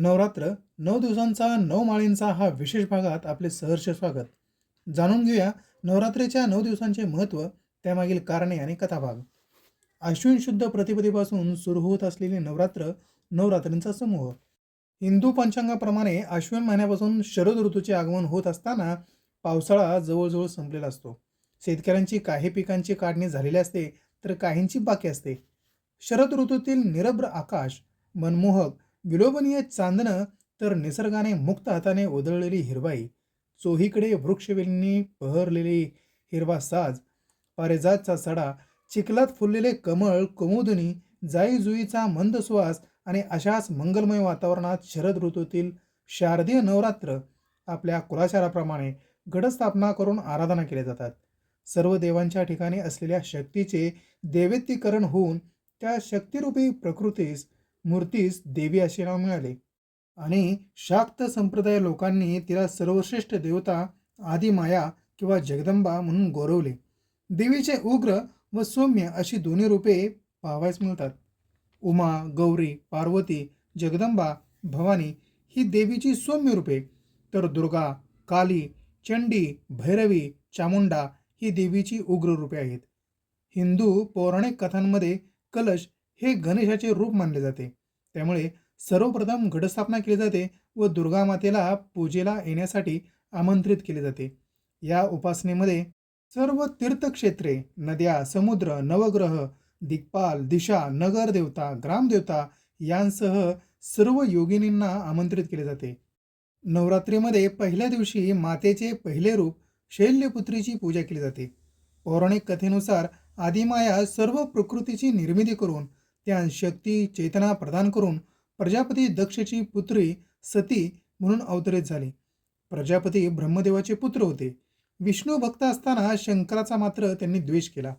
नवरात्र नऊ दिवसांचा नऊ माळींचा हा विशेष भागात आपले सहर्ष स्वागत. जाणून घेऊया नवरात्रीच्या नऊ दिवसांचे महत्त्व त्यामागील कारणे आणि कथाभाग. अश्विन शुद्ध प्रतिपदेपासून सुरू होत असलेले नवरात्र नवरात्रींचा समूह. हिंदू पंचांगाप्रमाणे अश्विन महिन्यापासून शरद ऋतूचे आगमन होत असताना पावसाळा जवळजवळ संपलेला असतो. शेतकऱ्यांची काही पिकांची काढणी झालेली असते तर काहींची बाकी असते. शरद ऋतूतील निरभ्र आकाश मनमोहक विलोभनीय चांदणं तर निसर्गाने मुक्त हाताने उधळलेली हिरवाई. चोहीकडे वृक्षवेलींनी बहरलेली हिरवा साज. पारिजातचा सडा चिखलात फुललेले कमळ कुमुदुनी जाई जुईचा मंद सुवास आणि अशाच मंगलमय वातावरणात शरद ऋतूतील शारदीय नवरात्र आपल्या कुलाचाराप्रमाणे घटस्थापना करून आराधना केल्या जातात. सर्व देवांच्या ठिकाणी असलेल्या शक्तीचे देवेत्तीकरण होऊन त्या शक्तिरूपी प्रकृतीस मूर्तीस देवी असे नाव मिळाले. आणि शाक्त संप्रदाय लोकांनी तिला सर्वश्रेष्ठ देवता आदिमाया किंवा जगदंबा म्हणून गौरवले. देवीचे उग्र व सौम्य अशी दोन्ही रूपे पाहावयास मिळतात. उमा गौरी पार्वती जगदंबा भवानी ही देवीची सौम्य रूपे. तर दुर्गा काली चंडी भैरवी चामुंडा ही देवीची उग्र रूपे आहेत. हिंदू पौराणिक कथांमध्ये कलश हे गणेशाचे रूप मानले जाते. त्यामुळे सर्वप्रथम घटस्थापना केली जाते व दुर्गा मातेला पूजेला येण्यासाठी आमंत्रित केले जाते. या उपासनेमध्ये सर्व तीर्थक्षेत्रे नद्या समुद्र नवग्रह दिग्पाल दिशा नगरदेवता ग्रामदेवता यांसह सर्व योगिनींना आमंत्रित केले जाते. नवरात्रीमध्ये पहिल्या दिवशी मातेचे पहिले रूप शैल्यपुत्रीची पूजा केली जाते. पौराणिक कथेनुसार आदिमाया सर्व प्रकृतीची निर्मिती करून त्या शक्ती चेतना प्रदान करून प्रजापती दक्षची पुत्री सती म्हणून अवतरित झाली. प्रजापती ब्रह्मदेवाचे पुत्र होते. विष्णू भक्त असताना शंकराचा मात्र त्यांनी द्वेष केला.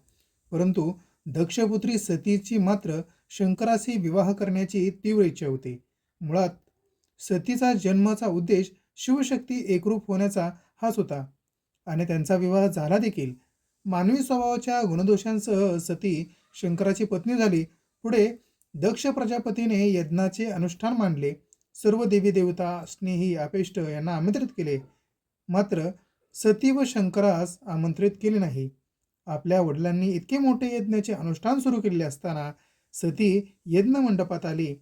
परंतु दक्षपुत्री सतीची मात्र शंकराशी विवाह करण्याची तीव्र इच्छा होती. मुळात सतीचा जन्माचा उद्देश शिवशक्ती एकरूप होण्याचा हाच होता आणि त्यांचा विवाह झाला देखील. मानवी स्वभावाच्या गुणदोषांसह सती शंकराची पत्नी झाली पुढे दक्ष प्रजापतीने यज्ञाचे अनुष्ठान मांडले. सर्व देवी देवता स्नेही आपेष्ट यांना आमंत्रित केले. मात्र सती व शंकरास आमंत्रित केले नाही. आपल्या वडिलांनी इतके मोठे यज्ञाचे अनुष्ठान सुरू केले असताना सती यज्ञ मंडपात आली.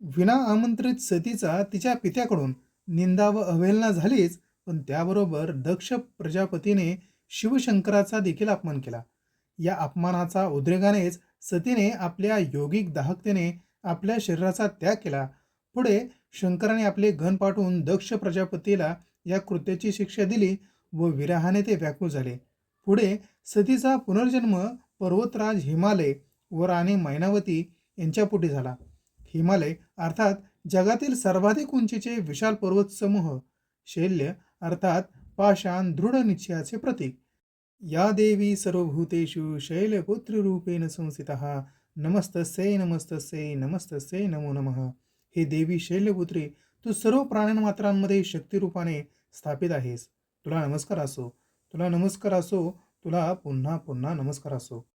विना आमंत्रित सतीचा तिच्या पित्याकडून निंदा व अवहेलना झालीच पण त्याबरोबर दक्ष प्रजापतीने शिवशंकराचा देखील अपमान केला. या अपमानाचा उद्रेकानेच सतीने आपल्या योगिक दाहकतेने आपल्या शरीराचा त्याग केला. पुढे शंकराने आपले घन पाठवून दक्ष प्रजापतीला या कृत्याची शिक्षा दिली व विराहाने ते व्याकुळ झाले. पुढे सतीचा पुनर्जन्म पर्वतराज हिमालय व राणी मैनावती यांच्या पोटी झाला. हिमालय अर्थात जगातील सर्वाधिक उंचीचे विशाल पर्वत समूह शैल्य अर्थात पाषाण दृढ निश्चयाचे प्रतीक. या देवी सर्वभूतेषु शैलपुत्रीरूपेण संस्थितः। नमस्तस्यै नमस्तस्यै नमस्तस्यै नमो नमः। हे देवी शैल्यपुत्री तू सर्व प्राणमात्रांमध्ये शक्तिरूपाने स्थापित आहेस. तुला नमस्कार असो. तुला नमस्कार असो. तुला पुन्हा पुन्हा नमस्कार असो.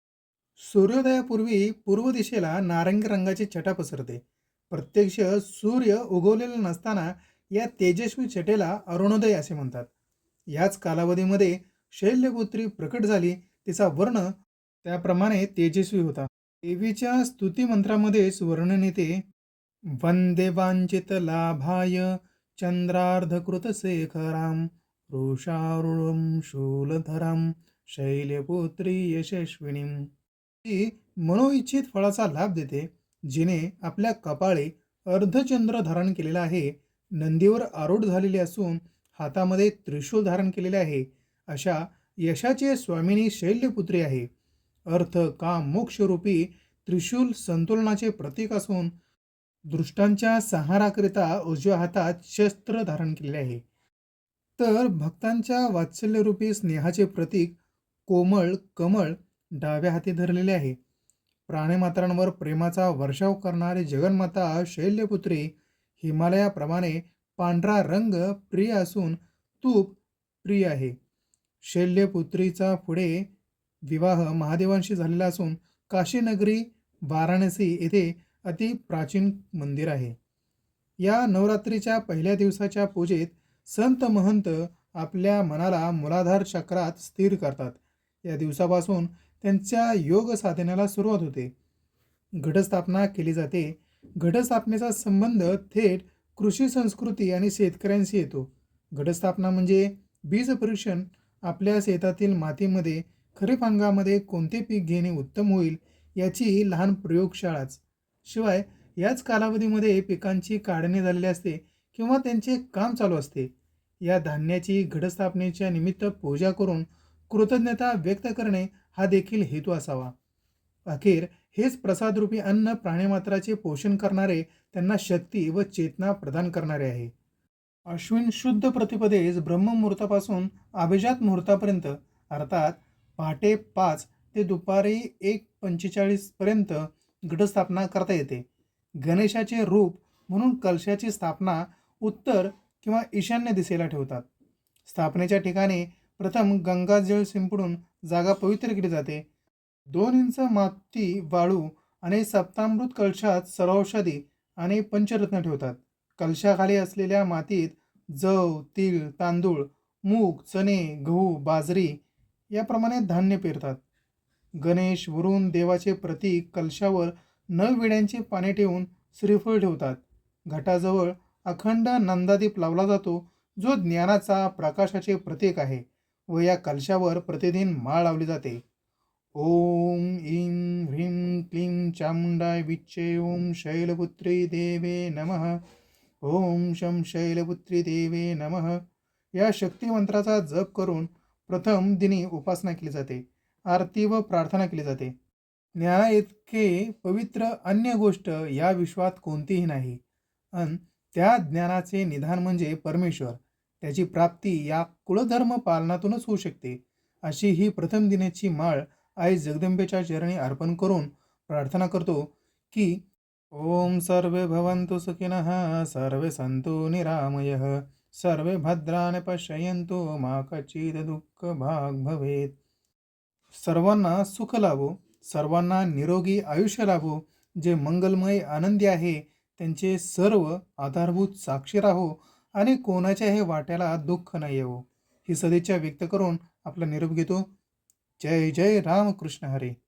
सूर्योदयापूर्वी पूर्व दिशेला नारंगी रंगाची छटा पसरते. प्रत्यक्ष सूर्य उगवलेला नसताना या तेजस्वी छटेला अरुणोदय असे म्हणतात. याच कालावधीमध्ये शैल्यपुत्री प्रकट झाली तिचा वर्ण त्याप्रमाणे तेजस्वी होता. देवीच्या स्तुतीमंत्रामध्येच वर्णन येते वंदे वांचित लाभाय चंद्रार्धकृत शेखराम रोषारुळम शूलधराम शैल्यपुत्री यशस्विनी. ती मनोइच्छित फळाचा लाभ देते जिने आपल्या कपाळी अर्धचंद्र धारण केलेला आहे. नंदीवर आरूढ झालेली असून हातामध्ये त्रिशूल धारण केलेले आहे. अशा यशाचे स्वामिनी शैल्यपुत्री आहे. अर्थ काम मोक्षरूपी त्रिशूल संतुलनाचे प्रतीक असून दृष्टांच्या संहाराकरिता उजव्या हातात शस्त्र धारण केलेले आहे. तर भक्तांच्या वात्सल्यरूपी स्नेहाचे प्रतीक कोमळ कमळ डाव्या हाती धरलेले आहे. प्राणीमात्रांवर प्रेमाचा वर्षाव करणारी जगन्माता शैल्यपुत्री हिमालयाप्रमाणे पांढरा रंग प्रिय असून तूप प्रिय आहे. शैल्यपुत्रीचा पुढे विवाह महादेवांशी झालेला असून काशीनगरी वाराणसी येथे अति प्राचीन मंदिर आहे. या नवरात्रीच्या पहिल्या दिवसाच्या पूजेत संत महंत आपल्या मनाला मुलाधार चक्रात स्थिर करतात. या दिवसापासून त्यांच्या योग साधनेला सुरुवात होते. घटस्थापना केली जाते. घटस्थापनेचा संबंध थेट कृषी संस्कृती आणि शेतकऱ्यांशी येतो. घटस्थापना म्हणजे बीज परीक्षण आपल्या शेतातील मातीमध्ये खरीप हंगामध्ये कोणते पीक घेणे उत्तम होईल याची लहान प्रयोगशाळाच. शिवाय याच कालावधीमध्ये पिकांची काढणी झालेली असते किंवा त्यांचे काम चालू असते. या धान्याची घटस्थापनेच्या निमित्त पूजा करून कृतज्ञता व्यक्त करणे हा देखील हेतू असावा. अखेर हेच प्रसादरूपी अन्न प्राणीमात्राचे पोषण करणारे त्यांना शक्ती व चेतना प्रदान करणारे आहे. अश्विन शुद्ध प्रतिपदेस ब्रह्ममुहूर्तापासून अभिजात मुहूर्तापर्यंत अर्थात पहाटे पाच ते दुपारी एक पंचेचाळीसपर्यंत घटस्थापना करता येते. गणेशाचे रूप म्हणून कलशाची स्थापना उत्तर किंवा ईशान्य दिशेला ठेवतात. स्थापनेच्या ठिकाणी प्रथम गंगाजळ शिंपडून जागा पवित्र केली जाते. दोन इंच माती वाळू आणि सप्तामृत कलशात सर्वौषधी आणि पंचरत्न ठेवतात. कलशाखाली असलेल्या मातीत जव तीळ तांदूळ मूग चणे गहू बाजरी याप्रमाणे धान्य पेरतात. गणेश वरून देवाचे प्रतीक कलशावर न विड्यांची पाने ठेवून श्रीफळ ठेवतात. घटाजवळ अखंड नंदादीप लावला जातो जो ज्ञानाचा प्रकाशाचे प्रतीक आहे व या कलशावर प्रतिदिन माळ लावली जाते. ओम ईं ह्रीं क्लीं चामुंडाय विच्चे ओम शैलपुत्री देवे नमः. ओम शं शैलपुत्री देवे नमः. या शक्तिमंत्राचा जप करून प्रथम दिनी उपासना केली जाते आरती व प्रार्थना केली जाते. न्याय इतके पवित्र अन्य गोष्ट या विश्वात कोणतीही नाही. अन त्या ज्ञानाचे निधान म्हणजे परमेश्वर. त्याची प्राप्ती या कुळधर्म पालनातूनच होऊ शकते. अशी ही प्रथम दिनेची माळ आई जगदंबेच्या चरणी अर्पण करून प्रार्थना करतो की ॐ सर्वे भवन्तु सुखिनः सर्वे सन्तु निरामयः सर्वे भद्राने पश्यन्तु मा कचित दुःख भाग भवेत। सर्वांना सुख लाभो सर्वांना निरोगी आयुष्य लाभो जे मंगलमय आनंदी आहे त्यांचे सर्व आधारभूत साक्षी राहो आणि कोणाच्याही वाट्याला दुःख नाही येवो. ही सदिच्छा व्यक्त करून आपला निरोप घेतो. जय जय रामकृष्ण हरे.